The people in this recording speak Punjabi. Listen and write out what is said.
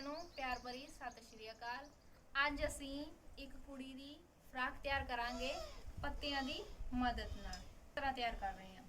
ਸਾਰਿਆਂ ਨੂੰ ਪਿਆਰ ਭਰੀ ਸਤਿ ਸ਼੍ਰੀ ਅਕਾਲ। ਅੱਜ ਅਸੀਂ ਇੱਕ ਕੁੜੀ ਦੀ ਫਰਾਕ ਤਿਆਰ ਕਰਾਂਗੇ ਪੱਤਿਆਂ ਦੀ ਮਦਦ ਨਾਲ। ਤਰ੍ਹਾਂ ਤਿਆਰ ਕਰ ਰਹੇ ਹਾਂ